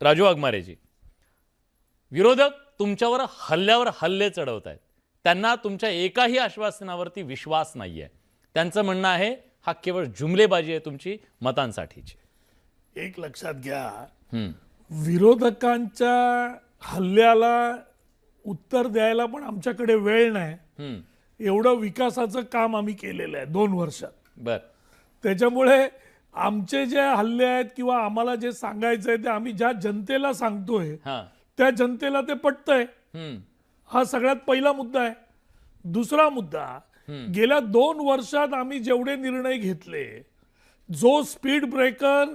राजू वाघमारेजी. विरोधक तुमच्यावर हल्ल्यावर हल्ले चढवत आहेत त्यांना तुमच्या एकाही आश्वासनावरती विश्वास नाही आहे त्यांचं म्हणणं आहे हा केवळ जुमलेबाजी आहे तुमची मतांसाठीची. एक लक्षात घ्या. विरोधकांच्या हल्ल्याला उत्तर द्यायला पण आमच्याकडे वेळ नाही. हम्म, एवढं विकासाचं काम आम्ही केलेलं आहे दोन वर्षात. बर. त्याच्यामुळे आमचे जे हल्ले आहेत किंवा आम्हाला जे सांगायचं आहे ते आम्ही ज्या जनतेला सांगतोय हां. त्या जनतेला ते पटतंय. हा सगळ्यात पहिला मुद्दा आहे. दुसरा मुद्दा गेल्या दोन वर्षात आम्ही जेवढे निर्णय घेतले जो स्पीड ब्रेकर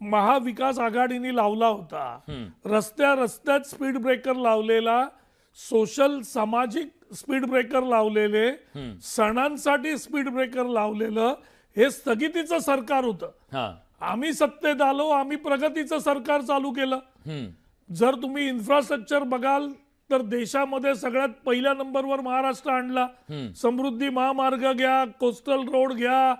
महाविकास आघाडीने लावला होता रस्त्या रस्त्यात स्पीड ब्रेकर लावलेला सोशल सामाजिक स्पीड ब्रेकर लावलेले सणांसाठी स्पीड ब्रेकर लावलेलं हे स्थगितीचं सरकार होतं. आम्ही सत्तेत आलो आम्ही प्रगतीचं सरकार चालू केलं. जर तुम्ही इन्फ्रास्ट्रक्चर बघाल तर देशामध्ये सगळ्यात पहिल्या नंबरवर महाराष्ट्र आणला. समृद्धी महामार्ग घ्या कोस्टल रोड घ्या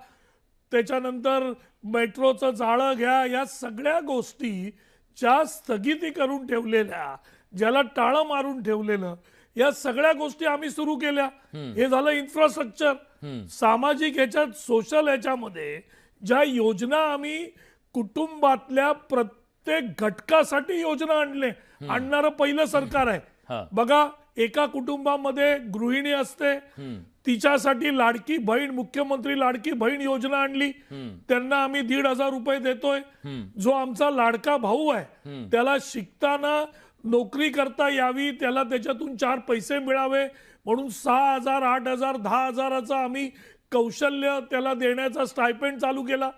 त्याच्यानंतर मेट्रोचं जाळं घ्या या सगळ्या गोष्टी ज्या स्थगिती करून ठेवलेल्या ज्याला टाळं मारून ठेवलेलं या सगळ्या गोष्टी आम्ही सुरू केल्या. हे झालं इन्फ्रास्ट्रक्चर सामाजिक ह्याच्यात सोशल ह्याच्यामध्ये ज्या योजना आम्ही कुटुंबातल्या प्रत्येक घटकासाठी योजना आणले. आणणारं पहिलं सरकार. आहे. बघा एका कुटुंबामध्ये गृहिणी असते. तिच्यासाठी लाडकी बहीण मुख्यमंत्री लाडकी बहीण योजना आणली. त्यांना आम्ही दीड हजार रुपये देतोय. जो आमचा लाडका भाऊ आहे त्याला शिकताना नोकरी करता यावी त्याला त्याच्यातून चार पैसे मिळावे. म्हणून सहा हजार आठ हजार दहा हजाराचा आम्ही कौशल्य त्याला देण्याचा स्टायपेंड चालू केला.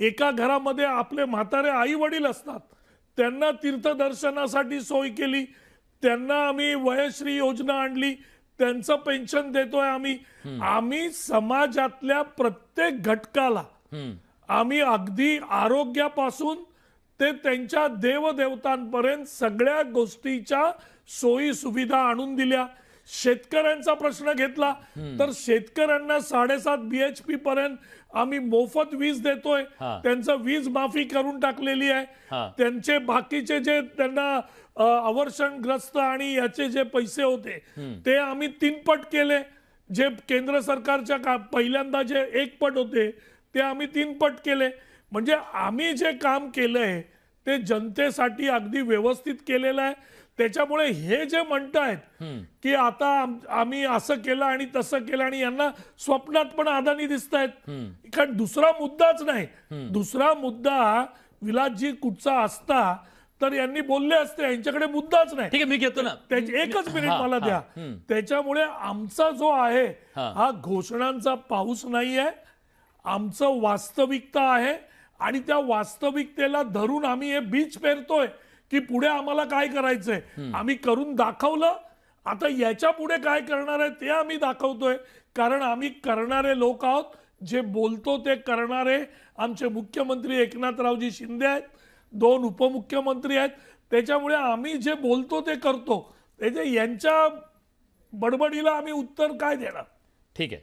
एका घरामध्ये आपले म्हातारे आई वडील असतात. त्यांना तीर्थदर्शनासाठी सोय केली. त्यांना आम्ही वयश्री योजना आणली. त्यांचं पेन्शन देतोय आम्ही. आम्ही समाजातल्या प्रत्येक घटकाला आम्ही अगदी आरोग्यापासून ते त्यांच्या देवदेवतांपर्यंत सगळ्या गोष्टीच्या सोयी सुविधा आणून दिल्या. शेतकऱ्यांचा प्रश्न घेतला. तर शेतकऱ्यांना साडेसात बीएचपी पर्यंत आम्ही मोफत वीज देतोय. त्यांचं वीज माफी करून टाकलेली. आहे. त्यांचे बाकीचे जे त्यांना अवर्षणग्रस्त आणि याचे जे पैसे होते ते आम्ही तीनपट केले. जे केंद्र सरकारच्या का पहिल्यांदा जे एक पट होते ते आम्ही तीनपट केले. म्हणजे आम्ही जे काम केलंय ते जनतेसाठी अगदी व्यवस्थित केलेलं आहे. त्याच्यामुळे हे जे म्हणतायत की आता आम- आम्ही असं केलं आणि तसं केलं आणि यांना स्वप्नात पण अदानी दिसत आहेत कारण दुसरा मुद्दाच नाही. दुसरा मुद्दा विलासजी कुठचा असता तर यांनी बोलले असते यांच्याकडे मुद्दाच नाही. ठीक आहे मी घेतो ना. एकच मिनिट मला द्या. त्याच्यामुळे आमचा जो आहे हा. हा घोषणांचा पाऊस नाही आहे आमचं वास्तविकता आहे. आणि त्या वास्तविकतेला धरून आम्ही हे बीज पेरतोय की पुढे आम्हाला काय करायचंय? आम्ही करून दाखवलं. आता याच्यापुढे काय करणार आहे ते आम्ही दाखवतोय. कारण आम्ही करणारे लोक आहोत. जे बोलतो ते करणारे आमचे मुख्यमंत्री एकनाथरावजी शिंदे आहेत. दोन उपमुख्यमंत्री आहेत. त्याच्यामुळे आम्ही जे बोलतो ते करतो. त्याच्या यांच्या बडबडीला आम्ही उत्तर काय देणार? ठीक आहे.